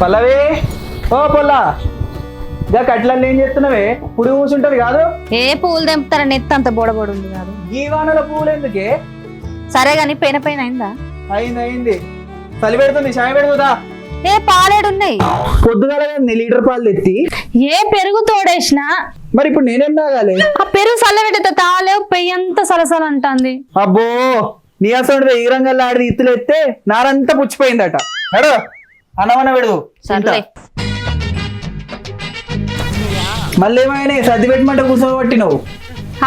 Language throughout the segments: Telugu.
పల్లవి ఓ పొల్లా. ఇక కట్లల్లో ఏం చేస్తున్నావే? పుడి కూర్చుంటది కాదు? ఏ పువ్వులు తెంపుతారా? నెత్తి అంత బొడబొడి ఉంది కాదు. ఈ వానల పువ్వులు ఎందుకే? సరే గాని పైన పైన అయిందా? అయింది అయింది. చలి పెడుతుంది చాయ్ పెడుతుందా? ఏ పాలేడున్నాయి. పొద్దుగాల లీటర్ పాలు తెత్తి. ఏ పెరుగు తోడేసిన? మరి ఇప్పుడు నేనేం తాగాలి? ఆ పెరుగు తాలేవు పెయ్యి అంతా సలసల అంటుంది. అబ్బో నీ అసలు ఈ రంగంలో ఆడి ఇత్తులు ఎత్తే నారంతా పుచ్చిపోయిందట. అడు. పెడు సర్లే. మళ్ళీ ఏమైనా సర్ది పెట్టమంటే కూర్చోబట్టి నువ్వు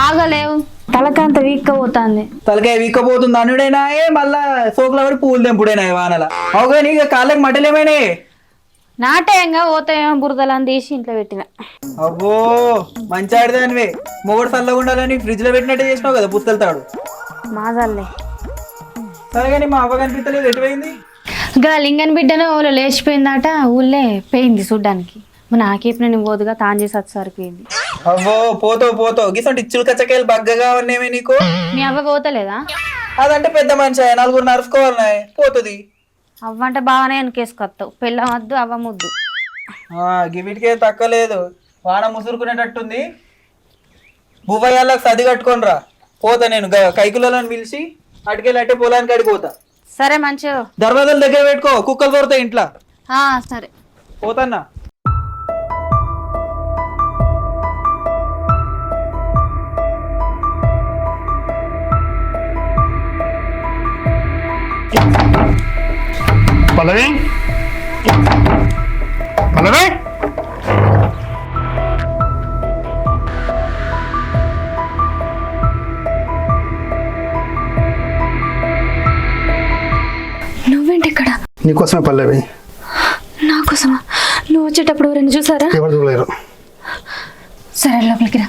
ఆగలేవు. తలకంత వీక్ పోతాంది తలకాయ వీక్కపోతుంది అనుడైనా మళ్ళా సోకుల పడి పువ్వులు తెంపుడైనా వానల? అవుగా నీకు కాళ్ళకి మట్టలేమైనా నాటేయంగా పోతాయేమో బురదలని తీసి ఇంట్లో పెట్టిన. అబ్బో మంచి ఆడిదానివే మొగడు చల్లగా ఉండాలని ఫ్రిడ్జ్లో పెట్టినట్టు చేసినావు కదా పుస్తలు తాడు. మాజల్లే సరే కానీ మా అవ్వ కనిపించలేదు ఎటువైంది? గా లింగన్ బిడ్డను ఊళ్ళో లేచిపోయిందట ఊళ్ళే పోయింది చూడ్డానికి. మన నాకేపు నేను పోదుగా తాను చేసి వచ్చేసరికి పోయింది అవ్వో పోతావు పోతావు. గిసంటి ఇచ్చులు కచ్చకాయలు బగ్గగా ఉన్నామే నీకు? మీ అవ్వ పోతలేదా? అదంటే పెద్ద మనిషి ఆయన, నలుగురు నరుసుకోవాలి పోతుంది. అవ్వంటే బాగానే వెనకేసుకొస్తావు. పెళ్ళ వద్దు అవ్వ ముద్దు. గివిటికే తక్కలేదు. వాన ముసురుకునేటట్టుంది. భూవయ్యాలకు సది కట్టుకోనరా. పోతా నేను గ- కైకులను పిలిచి అటుకెళ్ళి అట్టే పొలానికి అడిగి పోతా. సరే మంచిగా దర్వాజాలు దగ్గర పెట్టుకో కుక్కలు దొరుకుతాయి ఇంట్లో. ఆ, సరే. పోతన్నా. పల్లవి? పల్లవి? నీకోసమే పల్లవి. నా కోసమా నువ్వు వచ్చేటప్పుడు ఎవరైనా చూసారా? ఎవరు చూడలేరు. సరే లోపలికి రా.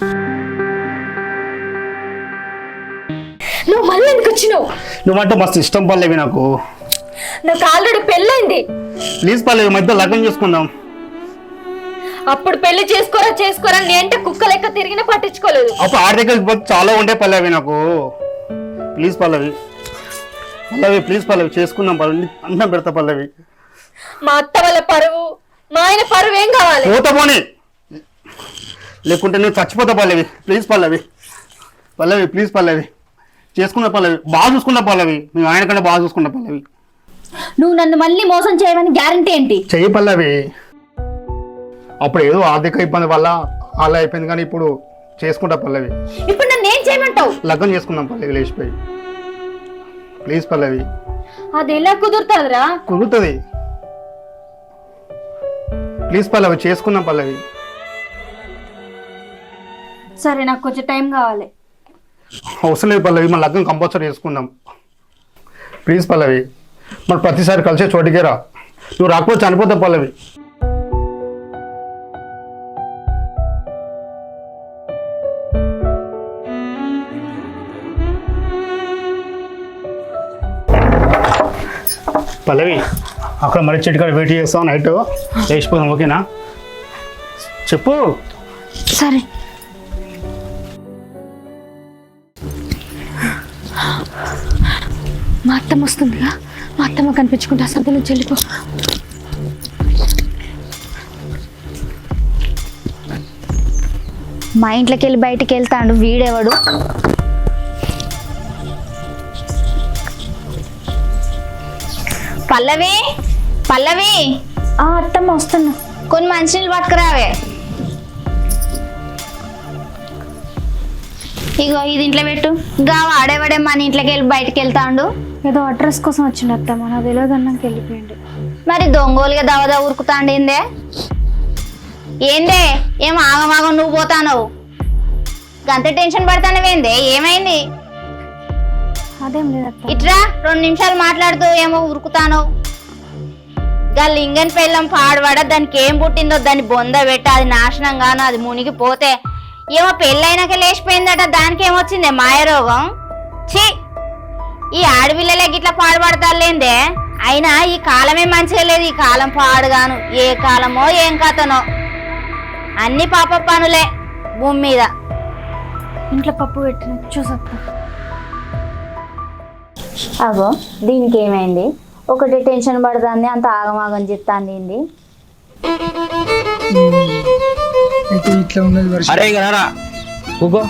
నువ్వు మళ్ళీ ఎందుకు వచ్చినావు? నువ్వంటే మస్తు ఇష్టం పల్లవి నాకు. నాకు ఆల్రెడీ పెళ్ళైంది. ప్లీజ్ పల్లవి మధ్య లగ్నం చేసుకుందాం. అప్పుడు పెళ్ళి చేసుకోరా చేసుకోరా నేంటే కుక్క లెక్క తిరిగినా పట్టించుకోలేదు. అప్పుడు ఆడి దగ్గరికి పోతే చాలా ఉండే పల్లవి నాకు. Please Pallavi. పల్లవి ప్లీజ్ పల్లవి చేసుకుందాం పల్లవి. అన్నం పెడతా పల్లవి. మా అత్త వాళ్ళ పరువు మా ఆయన పరువు ఏం కావాలి? పోతా పోనీ. లేకుంటే నువ్వు చచ్చిపోతా పల్లవి. Please Pallavi. పల్లవి ప్లీజ్ పల్లవి. చేసుకున్న పల్లవి? బాగా చూసుకున్న పల్లవి? మేము ఆయన కంటే బాగా చూసుకున్న పల్లవి. నువ్వు నన్ను మళ్ళీ మోసం చేయమని గ్యారంటీ ఏంటి? చెయ్యి పల్లవి. అప్పుడు ఏదో ఆర్థిక ఇబ్బంది వల్ల అలా అయిపోయింది కానీ ఇప్పుడు చేసుకుంటా పల్లవి. ఇప్పుడు నన్ను ఏం చేయమంటావు? లగ్గం చేసుకుందాం పల్లవి లేచిపోయి. ప్లీజ్ పల్లవి. అది ఎలా కుదురుతుందిరా? కుదురుతుంది. ప్లీజ్ పల్లవి చేసుకుందాం పల్లవి. సరే నాకు కొంచెం టైం కావాలి. అవసరం లేదు పల్లవి మన లగ్గం కంపల్సరీ చేసుకుందాం. ప్లీజ్ పల్లవి మరి ప్రతిసారి కలిసే చోటికే రా. నువ్వు రాకపోతే చనిపోతావు పల్లవి. పల్లవి అక్కడ మరి చెట్టు కాడ వెయిట్ చేస్తాం నైట్ లేచిపోదాం ఓకేనా? చెప్పు. సరే. మా అత్తమ్మ వస్తుందిగా మా అత్తమ్మ కనిపించుకుంటే అసలు నుంచి వెళ్ళిపో. మా ఇంట్లోకి వెళ్ళి బయటికి వెళ్తాడు వీడెవడు? పల్లవి? పల్లవి? ఆ అత్తమ్మ వస్తున్నా. కొన్ని మంచినీళ్ళు పట్టుకురావే. ఇగో ఇది ఇంట్లో పెట్టు. గా వాడేవాడే మన ఇంట్లోకి వెళ్ళి బయటికి వెళ్తాండు? ఏదో అడ్రస్ కోసం వచ్చింది అత్తమ్మ నా తెలియదు అన్నాక వెళ్ళిపోయింది మరి దొంగోలుగా దవదా ఉరుకుతాండిందే ఏందే? ఏం ఆగమాగం నువ్వు పోతానవు? గంత టెన్షన్ పడతానవేందే? ఏమైంది? అదేం లేదు ఇట్రా రెండు నిమిషాలు మాట్లాడుతూ ఏమో ఉరుకుతాను. గా లింగన్ పెళ్ళం పాడబడ దానికి ఏం పుట్టిందో దాన్ని బొంద పెట్టి అది నాశనం గాను అది మునిగిపోతే. ఏమో పెళ్ళైనాక లేచిపోయిందట దానికి ఏమొచ్చిందే మాయరోగం? ఛీ! ఈ ఆడపిల్లలే గిట్లా పాడుపడతారులేందే అయినా ఈ కాలమే మంచిగా లేదు ఈ కాలం పాడుగాను. ఏ కాలమో ఏం కథనో. అన్ని పాప పనులే భూమి మీద ఇంట్లో పప్పు పెట్టిన చూసత్తా. అగో దీనికి ఏమైంది? ఒకటి టెన్షన్ పడుతుంది అంత ఆగమాగం చెప్తాంది ఏంది? అయితే ఇట్లా ఉన్నది వర్షం. అరే గనరా ఊకో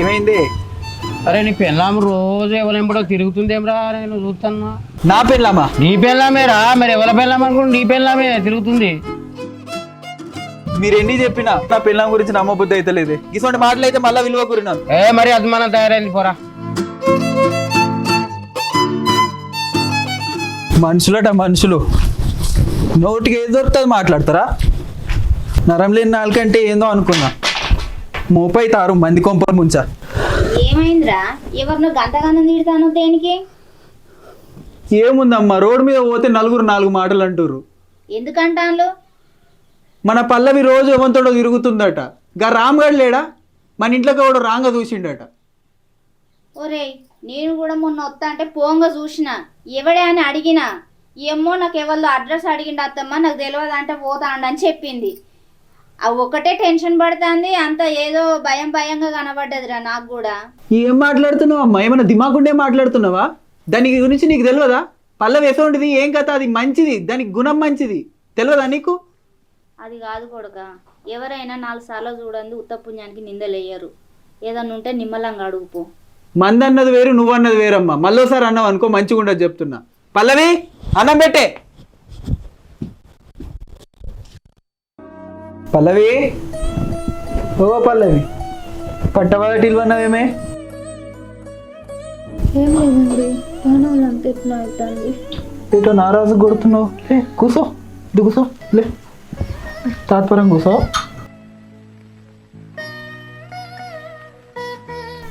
ఏమైంది? అరే నీ పెళ్ళాం రోజు ఎవరెంబడో తిరుగుతుందేమ్రా? నేను చూస్తున్నా నా పెళ్ళామా? నీ పెళ్ళామేరా? మరి ఎవరి పెళ్ళాం అనుకుంటు నీ పెళ్ళామే తిరుగుతుంది. మీరు ఎన్ని చెప్పినా నా పెళ్ళాం గురించి నమ్మబుద్ధి అయితే లేదు. ఇటువంటి మాటలు అయితే మళ్ళీ విలువ కూరినాను ఏ మరి అది మనం తయారైంది పోరా. మనుషులట మనుషులు. నోటికి ఏది దొరుకుతుంది మాట్లాడతారా? నరం లేని నాలుకంటే ఏందో అనుకున్నా. మోపై తారు మంది కొంపలు ముంచా. ఏమైందిరా? ఎవరినో గంతగానం తిడతాను దేనికి? ఏముందమ్మా రోడ్డు మీద పోతే నలుగురు నాలుగు మాటలు అంటుర్రు ఎందుకంటాను మన పల్లవి రోజు ఎవరితోడో తిరుగుతుందట. గా రామ్గఢ్ లేడా? మన ఇంట్లోకి ఎవడో రాంగ చూసిండట. ఒరేయ్ నేను కూడా మొన్న వస్తా అంటే పోంగ చూసిన. ఎవడే అని అడిగినా ఏమో నాకు ఎవరిలో అడ్రస్ అడిగిండు అత్తమ్మ నాకు తెలియదు అంటే పోతాండు అని చెప్పింది. ఆ ఒకటే టెన్షన్ పడుతుంది అంత ఏదో భయం భయంగా కనబడ్డదిరా నాకు కూడా. ఏం మాట్లాడుతున్నావు అమ్మా? ఏమైనా దిమాకుండే మాట్లాడుతున్నావా? దాని గురించి నీకు తెలియదా పల్లవి ఎసోంటిది ఏం కథ? అది మంచిది దానికి గుణం మంచిది. తెలియదా నీకు? అది కాదు కొడుక. ఎవరైనా నాలుగు సార్లు చూడండి ఉత్త పుణ్యానికి నిందలేయరు. ఏదన్నా ఉంటే నిమ్మలంగా అడుగుపో. మంది అన్నది వేరు నువ్వు అన్నది వేరమ్మా. మళ్ళోసారి అన్నావు అనుకో మంచిగా ఉండదు చెప్తున్నా. పల్లవి అన్నం పెట్టే. పల్లవి? ఓ పల్లవి పట్టవాటిల్లు అన్నవేమే? ఏం లేదండి ప్రాణాలు అంత ఎట్లా అవుతుంది. ఏటో నారాజు కొడుతున్నావు? లే కూసో ఇది కూసో లే. తాత్పరం కూసో.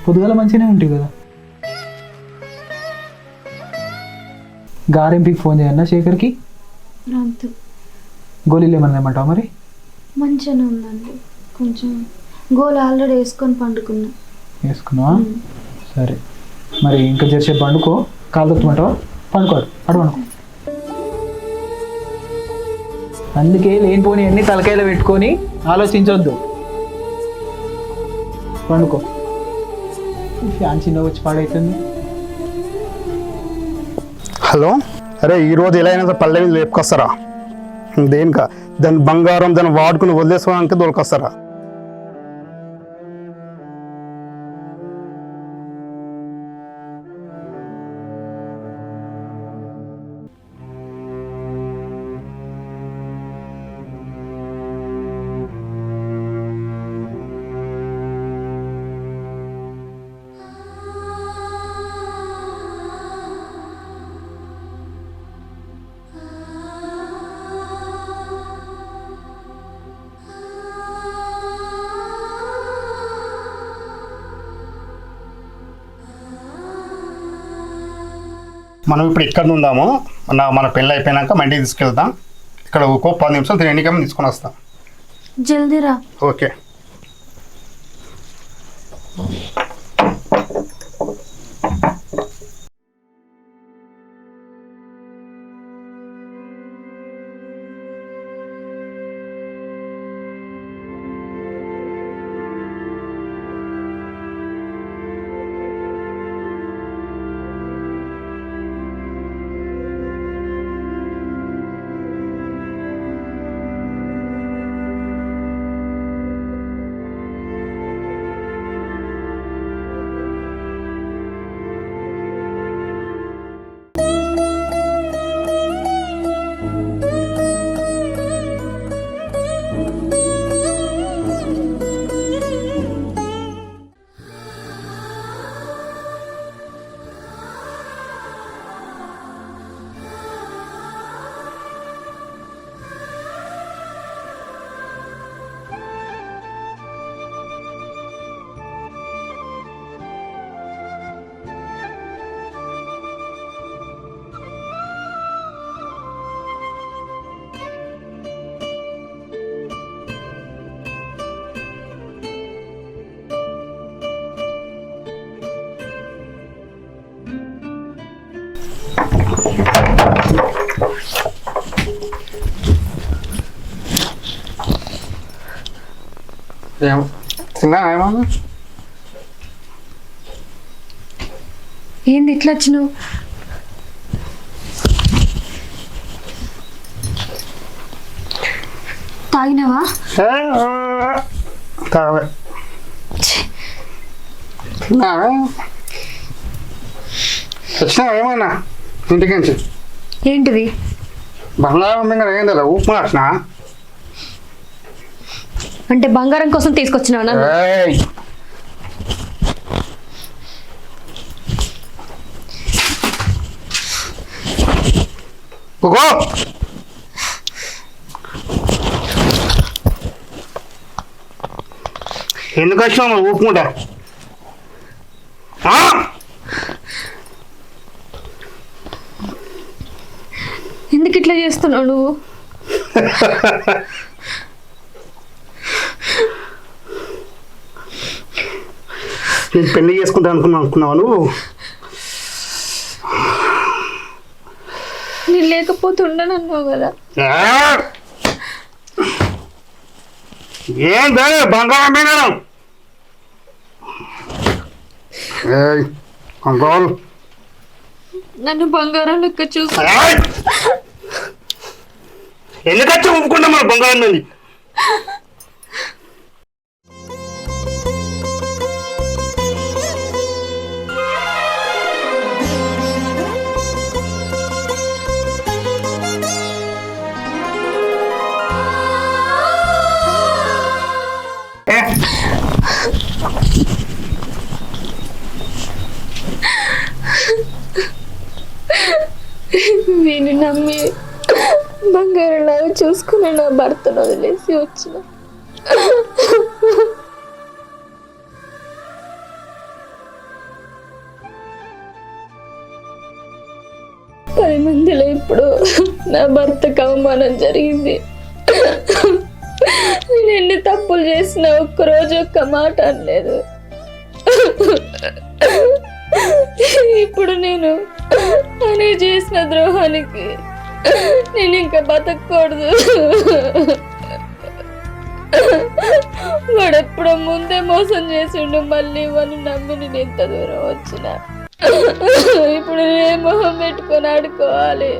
పొద్దుగల మంచిగానే ఉంటుంది కదా. గారెంపికి ఫోన్ చేయన్నా శేఖర్కి? అంత గోళీలు ఏమన్నా ఏమంటావు మరి? మంచిగానే ఉందండి. కొంచెం గోలు ఆల్రెడీ వేసుకొని పండుకున్నా. వేసుకున్నావా? సరే. మరి ఇంకా చేసే పండుకో కాలు తొత్తుమంటావా పండుకోడు అడు పండుకో. అందుకే లేనిపోని అన్ని తలకాయలు పెట్టుకొని ఆలోచించొద్దు. పండుకో. ఫ్యాన్ చిన్న వచ్చి పాడైతుంది హలో? అరే ఈరోజు ఎలా అయినా సరే పల్లవి లేపుకొస్తారా దేనిక? దాని బంగారం దాన్ని వాడుకుని వదిలేసుకోవడానికి దొరికొస్తారా మనం ఇప్పుడు ఇక్కడ ఉందాము మన మన పెళ్ళి అయిపోయినాక మండికి తీసుకెళ్తాం ఇక్కడ ఒక పది నిమిషాలు తినేకం తీసుకొని వస్తాం. జల్దీరా ఓకే. తిన్నా ఏమన్నా ఏంది ఇట్లా వచ్చినావు? తాగినావా? తిన్నావా? వచ్చినావా ఏమన్నా? ఇంటికి నుంచి? ఏంటిది బంగారం మీద ఏం తెలియదు ఉప్మా వచ్చిన? అంటే బంగారం కోసం తీసుకొచ్చినావా? కుకో ఎందుకు వచ్చినావు ఊపుకుంటా? ఎందుకు ఇట్లా చేస్తున్నావు నువ్వు నేను పెళ్ళి చేసుకుంటా అనుకున్నా అనుకున్నావా నువ్వు? నేను లేకపోతే ఉండనన్నావు కదా. ఏ? ఏం దాని బంగారం నన్ను బంగారం లెక్క చూసి! ఎందుకచ్చా ఒప్పుకుంటా మన బంగారం వచ్చిన పది మందిలో ఇప్పుడు నా భర్తకు అవమానం జరిగింది. నేను ఎన్ని తప్పులు చేసినా ఒక్కరోజు ఒక్క మాట అనలేదు. ఇప్పుడు నేను అని చేసిన ద్రోహానికి నేను ఇంకా బతకూడదు వాడు ఎప్పుడో ముందే మోసం చేసిండు మళ్ళీ వాళ్ళు నమ్మి నేను ఎంత దూరం వచ్చిన. ఇప్పుడు ఏ మొహం పెట్టుకొని ఆడుకోవాలి?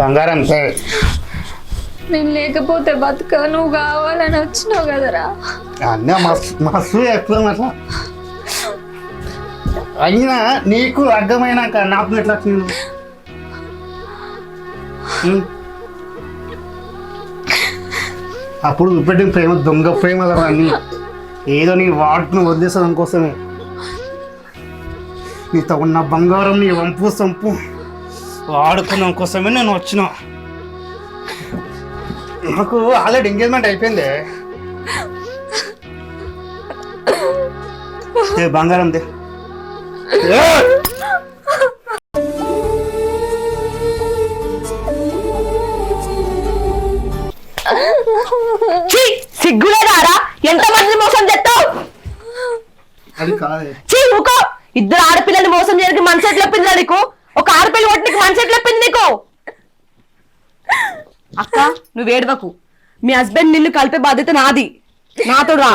బంగారం సార్. నేను లేకపోతే బతుక నువ్వు కావాలని వచ్చినావు కదరా. అన్నీ మస్తు మస్తు చెప్తాం అట్లా అయినా నీకు అర్థమైనాక నాకు ఎట్లా నేను అప్పుడు చూపెట్టిన ప్రేమ దొంగ ప్రేమ కదా అన్ని ఏదో నీ వాటిని వదిలేసడం కోసమే. నీతో ఉన్న బంగారం నీ వంపు సంపు వాడుకున్నాం కోసమే నేను వచ్చినా. నాకు ఆల్రెడీ ఎంగేజ్మెంట్ అయిపోయింది. బంగారం దే! సిగ్గులేదారా ఎంత మంది మోసం చేస్తావు? ఊకో. ఇద్దరు ఆడపిల్లల్ని మోసం చేయడానికి మనసు ఎట్లా చెప్పింది నీకు? ఒక ఆడపిల్ల కొట్టి మనసు ఎట్లా చెప్పింది నీకు? అక్క నువ్వు ఏడవకు. మీ హస్బెండ్ నిన్ను కలిపే బాధ్యత నాది. నాతో రా.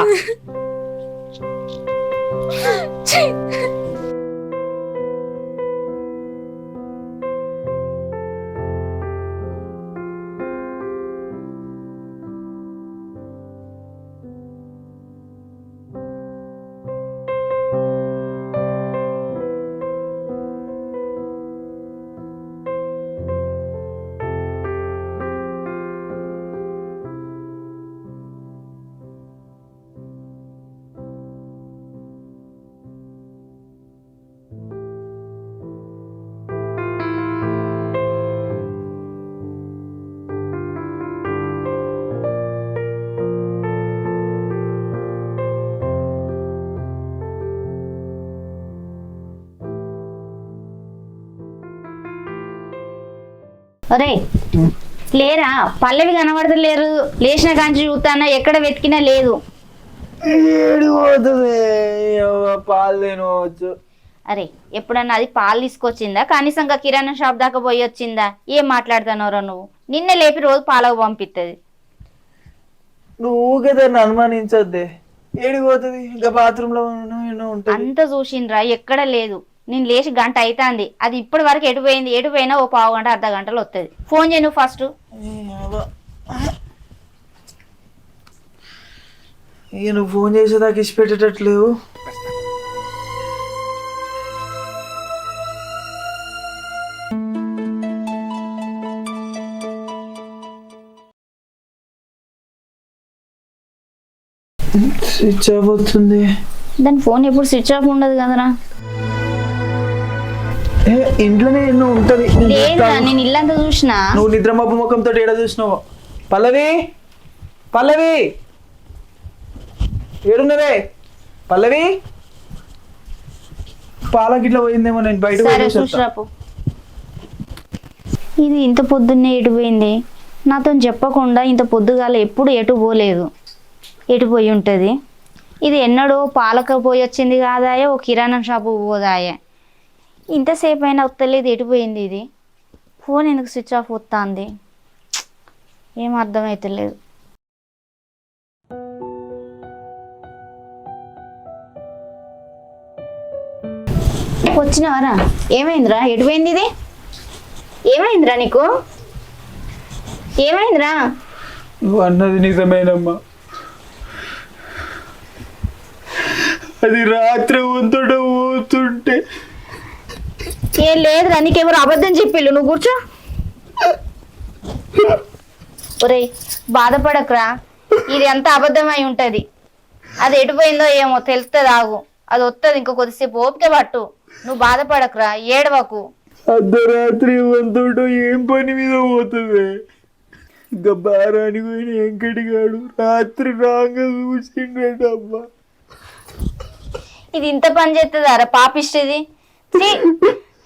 ఒరే లేరా? పల్లవి కనబడతలేరు లేచిన కాంచి చూస్తానా ఎక్కడ వెతికినా లేదు. పాలు తినవచ్చు. అరే ఎప్పుడన్నా అది పాలు తీసుకొచ్చిందా? కనీసంగా కిరాణా షాప్ దాకా పోయి వచ్చిందా? ఏం మాట్లాడుతున్నారో నువ్వు? నిన్నే లేపి రోజు పాలకు పంపిస్తుంది నువ్వు కదా అనుమానించొద్దే. ఏడికి పోతుంది? ఇంకా ఎన్నో ఉంటుంది. అంత చూసిండ్రా ఎక్కడ లేదు. నేను లేచి గంట అవుతుంది అది ఇప్పటి వరకు ఎటు పోయింది? ఎటు పోయినా ఓ పావు గంట అర్ధ గంటలో వస్తుంది ఫోన్ చేయి నువ్వు ఫస్ట్. నువ్వు ఫోన్ చేసేదాకా ఇచ్చి పెట్టేటట్లేవు. స్విచ్ ఆఫ్ అవుతుంది. దాని ఫోన్ ఎప్పుడు స్విచ్ ఆఫ్ ఉండదు కదరా. ఇంట్లోనే ఎన్నో ఉంటది. నేను ఇల్లంతా చూసినా. నువ్వు నిద్రమబ్బు ముఖంతో ఏడ చూసినావు? పల్లవి! పల్లవి! ఏడున్నవే? పల్లవి! పాలకిట్లా పోయిందేమో నేను బయట ఇది ఇంత పొద్దున్నే ఎటు పోయింది? నాతో చెప్పకుండా ఇంత పొద్దుగాల ఎప్పుడు ఎటు పోలేదు. ఎటు పోయి ఉంటుంది? ఇది ఎన్నడో పాలక పోయి వచ్చింది కాదాయే ఓ కిరాణా షాపు పోదాయే? ఇంతసేపు అయినా వస్తలేదు ఎడిపోయింది ఇది? ఫోన్ ఎందుకు స్విచ్ ఆఫ్ వస్తుంది ఏం అర్థమవుతలేదు వచ్చినావరా? ఏమైందిరా? ఎడిపోయింది ఇది? ఏమైందిరా నీకు? ఏమైందిరా? నువ్వు అన్నది నిజమేనమ్మా. అది రాత్రి వంతుడ పోతుంటే ఏం లేదురా నీకెవరు అబద్ధం చెప్పిల్లు నువ్వు కూర్చో. ఒరేయ్ బాధపడకురా. ఇది అంత అబద్ధమై ఉంటది? అది ఎటు పోయిందో ఏమో తెలుస్తుంది ఆగు. అది వస్తుంది ఇంకో కొద్దిసేపు ఓపిక పట్టు. నువ్వు బాధపడకురా ఏడవకు. అర్ధరాత్రి వంతుడు ఏం పని మీద పోతుంది? ఇంకా బారాని పోయిన వెంకటిగాడు రాత్రి రాగా చూసిండమ్మా ఇది ఇంత పని చేస్తుందారా పాపిష్టిది? ఛీ!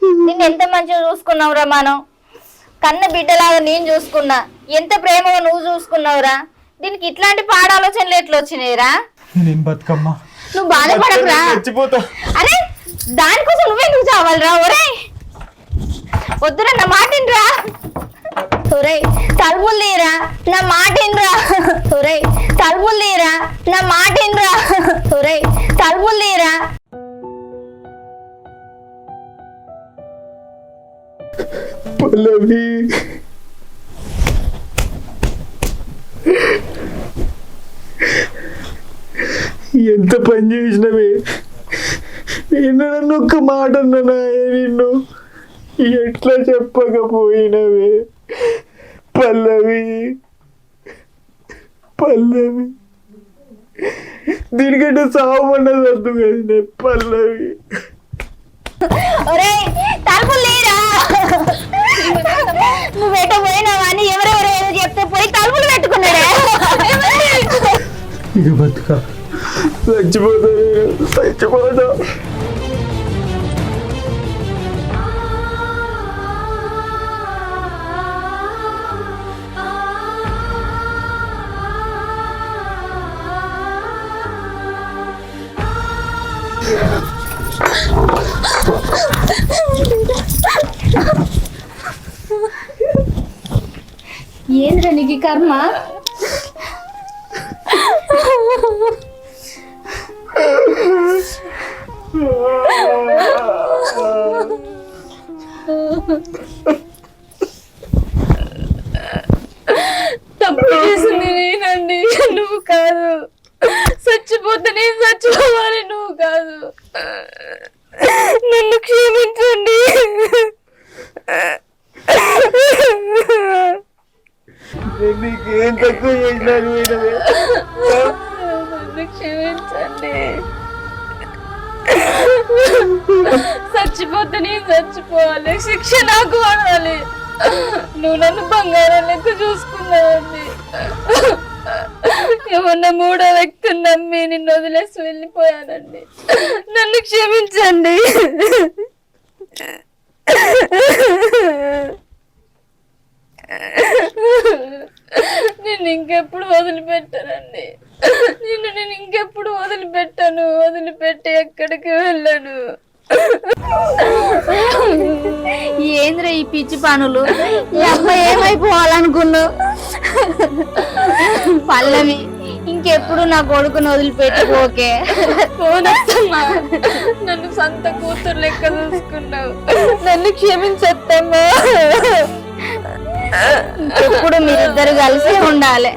నిన్ను ఎంత మంచిగా చూసుకున్నావురా మనం? కన్న బిడ్డలాగా నేను చూసుకున్నా. ఎంత ప్రేమగా నువ్వు చూసుకున్నావురా? దీనికి ఇట్లాంటి పాడాలోచనలు ఎట్లా వచ్చినాయిరా? నేను బతుకమ్మా? నువ్వు బాధపడకురా. చచ్చిపోతా. అరే దానికోసం నువ్వెందుకు చావాలిరా? ఒరే వద్దురా నా మాటిన్రా ఒరే తలుపులు తీరా నా మాటిన్రా ఒరే తలుపులు తీరా నా మాటిన్రా ఒరే తలుపులు తీరా పల్లవి. ఎంత పని చేసినవే? నిన్న నన్ను ఒక్క మాట అన్నానా నిన్ను. ఎట్లా చెప్పకపోయినవే? పల్లవి. పల్లవి. దీనికంటే సాగు అన్నది అర్థం కదా పల్లవి. ఒరే తలుపులు తీరా నువ్వేటో పోయినా కానీ ఎవరెవరు ఏదో చెప్తే పోయి తలుపులు పెట్టుకున్నాడే ఇక బతుక. చచ్చిపోతా చచ్చిపోతా. నీకు కర్మ తప్పు చేసింది నేనండి. నువ్వు కాదు. చచ్చిపోతే నేను చచ్చిపోవాలి. క్షమించండి. నన్ను క్షమించండి. నేను ఇంకెప్పుడు వదిలిపెట్టానండి నిన్ను నేను ఇంకెప్పుడు వదిలిపెట్టాను. వదిలిపెట్టి ఎక్కడికి వెళ్ళాను. ఏంద్రా ఈ పిచ్చి పనులు? ఈ అమ్మాయి ఏమైపోవాలనుకున్నావు? పల్లవి ఇంకెప్పుడు నా కొడుకుని వదిలిపెట్టుకోకే పోనత్తమ్మా. నన్ను సొంత కూతురు లెక్క చూసుకున్నావు. నన్ను క్షమించత్తమ్మా. ఎప్పుడు మీరిద్దరు కలిసి ఉండాలి.